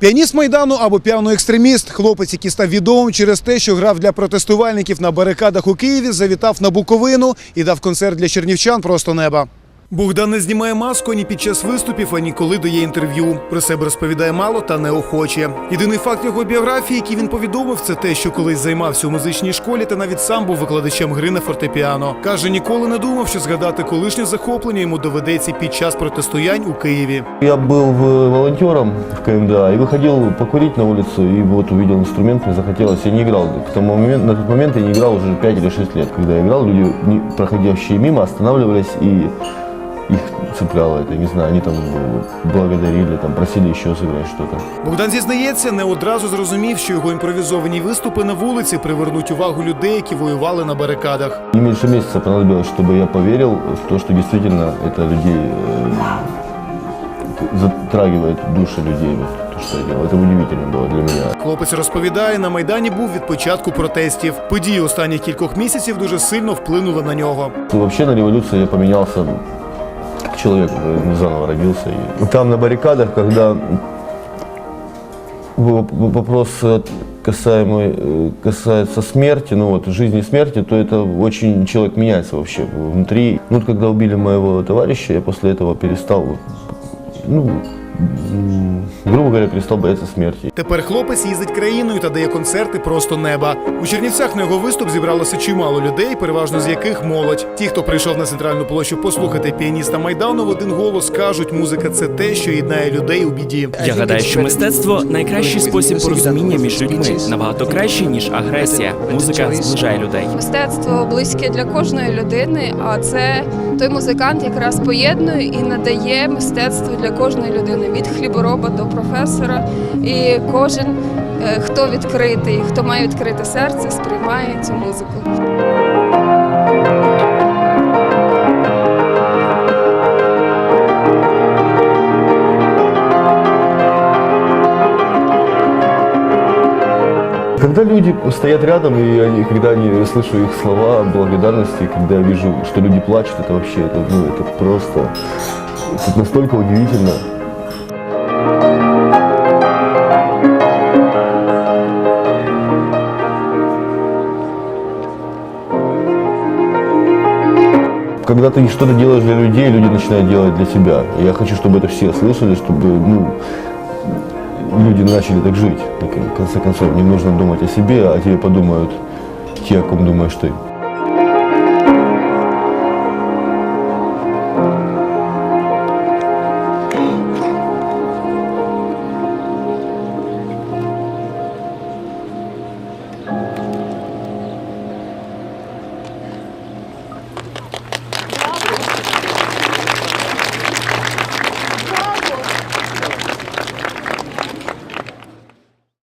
Піаніст майдану або піано-екстреміст, хлопець, який став відомим через те, що грав для протестувальників на барикадах у Києві, завітав на Буковину і дав концерт для чернівчан просто неба. Богдан не знімає маску ні під час виступів, ані коли дає інтерв'ю. Про себе розповідає мало та неохоче. Єдиний факт його біографії, який він повідомив, це те, що колись займався у музичній школі та навіть сам був викладачем гри на фортепіано. Каже, ніколи не думав, що згадати колишнє захоплення йому доведеться під час протистоянь у Києві. Я был в- волонтером в КМДА и выходил покурить на улицу, и вот увидел инструмент, мне захотелось, я не играл. К тому моменту, на тот момент я не играл уже 5 или 6 лет. Когда я играл, люди, проходящие мимо, останавливались их цепляло это, не знаю, они там э, благодарили, там просили еще сыграть что-то. Богдан зізнається, не одразу зрозумів, що його імпровізовані виступи на вулиці привернуть увагу людей, які воювали на барикадах. Не меньше месяца понадобилось, чтобы я поверил в то, что действительно это людей э, затрагивает души людей, вот, то, что я делал. Это удивительно было для меня. Хлопець розповідає, на майдані був від початку протестів. Події останніх кількох місяців дуже сильно вплинули на нього. Вообще на революции я поменялся как человек, э, заново родился. И там на баррикадах, когда был вопрос э, касаемый, э, касается смерти, ну вот жизни и смерти, то это очень человек меняется вообще внутри. Ну вот когда убили моего товарища, я после этого перестал, ну, грубо говоря, перестал бояться смерти. Тепер хлопець їздить країною та дає концерти просто неба. У Чернівцях на його виступ зібралося чимало людей, переважно з яких молодь. Ті, хто прийшов на центральну площу послухати піаніста майдану, в один голос кажуть, музика це те, що єднає людей у біді. Я гадаю, що мистецтво найкращий спосіб порозуміння між людьми, набагато краще ніж агресія. Музика зближає людей. Мистецтво близьке для кожної людини, а це той музикант якраз поєднує і надає мистецтво для кожної людини від хлібороба до професора. І кожен, е, хто відкритий, хто має відкрите серце, сприймає цю музику. Когда люди стоят рядом, и они, когда они слышу их слова благодарности, когда я вижу, что люди плачут, это вообще, это, ну, это просто, это настолько удивительно. Когда ты что-то делаешь для людей, люди начинают делать для тебя. И я хочу, чтобы это все слышали, чтобы ну, люди начали так жить. Так, В конце концов, не нужно думать о себе, а тебе подумают те, о ком думаешь ты.